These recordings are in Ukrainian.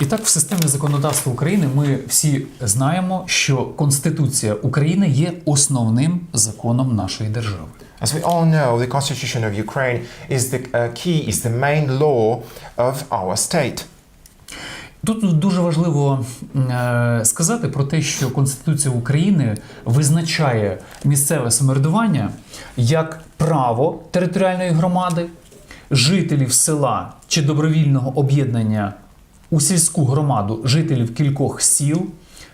І так, в системі законодавства України ми всі знаємо, що Конституція України є основним законом нашої держави. As we all know, the Constitution of Ukraine is the uh, key, is the main law of our state. Тут дуже важливо е, сказати про те, що Конституція України визначає місцеве самоврядування як право територіальної громади, жителів села чи добровільного об'єднання у сільську громаду жителів кількох сіл,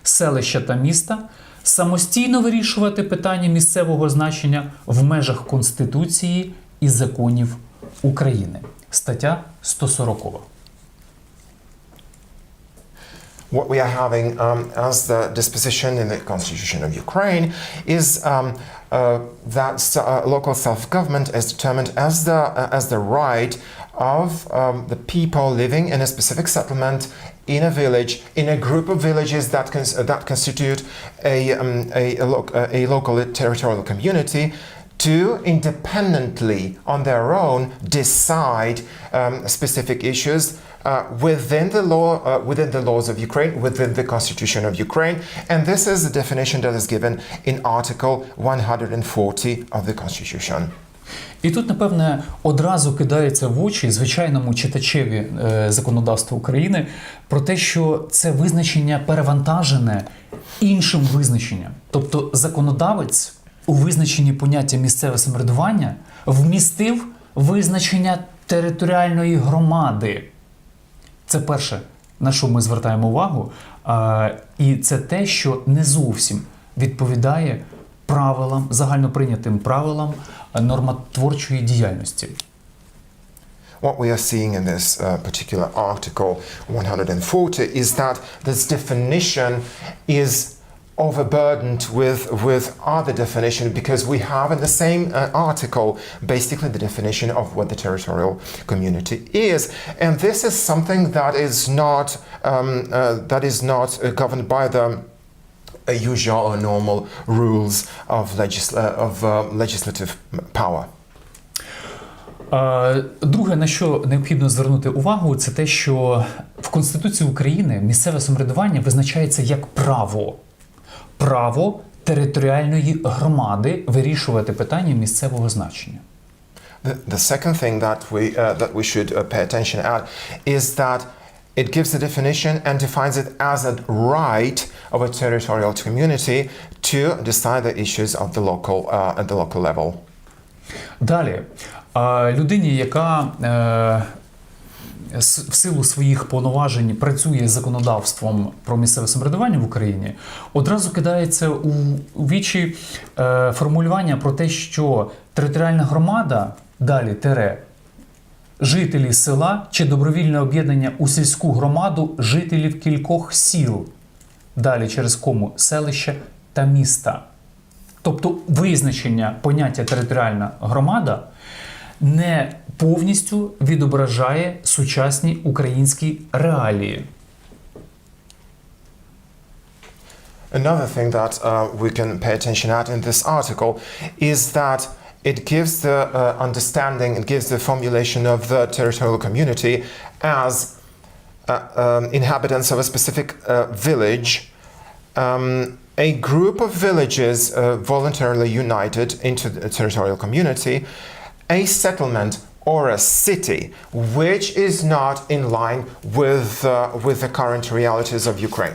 селища та міста самостійно вирішувати питання місцевого значення в межах Конституції і законів України. Стаття 140. What we are having um, as the disposition in the Constitution of Ukraine is um, uh, that uh, local self-government is determined as the uh, as the right of um, the people living in a specific settlement in a village, in a group of villages that cons- uh, that constitute a um, a, a, loc- uh, a local territorial community. To independently, on their own, decide um, specific issues uh, within the law, uh, within the laws of Ukraine, within the constitution of Ukraine, and this is the definition that is given in Article 140 of the Constitution. І тут, напевне, одразу кидається в очі звичайному читачеві е, законодавства України про те, що це визначення перевантажене іншим визначенням. Тобто законодавець у визначенні поняття місцеве самоврядування вмістив визначення територіальної громади. Це перше, на що ми звертаємо увагу, і це те, що не зовсім відповідає правилам, загальноприйнятим правилам е, нормотворчої діяльності. What we are seeing in this uh, particular Article 140 is that this definition is overburdened with, with other definition because we have in the same uh, article basically the definition of what the territorial community is and this is something that is not um, uh, that is not uh, governed by the uh, usual or normal rules of, legisl- uh, of uh, legislative power Е, Друге, на що необхідно звернути увагу, це те, що в Конституції України місцеве самоврядування визначається як право. Право територіальної громади вирішувати питання місцевого значення. The, the second thing that we, uh, that we should uh, pay attention at is that it gives the definition and defines it as a right of a territorial community to decide the issues of the local, uh, at the local level. Далі, людині, яка е, в силу своїх повноважень працює з законодавством про місцеве самоврядування в Україні, одразу кидається у у вічі е, формулювання про те, що територіальна громада далі тере. Жителі села чи добровільне об'єднання у сільську громаду жителів кількох сіл, далі через кому селища та міста. Тобто визначення поняття територіальна громада не повністю відображає сучасні українські реалії. Another thing that uh, we can pay attention at in this article is that it gives the uh, understanding, it gives the formulation of the territorial community as uh, um, inhabitants of a specific uh, village, um, a group of villages uh, voluntarily united into the territorial community, a settlement or a city which is not in line with, uh, with the current realities of Ukraine.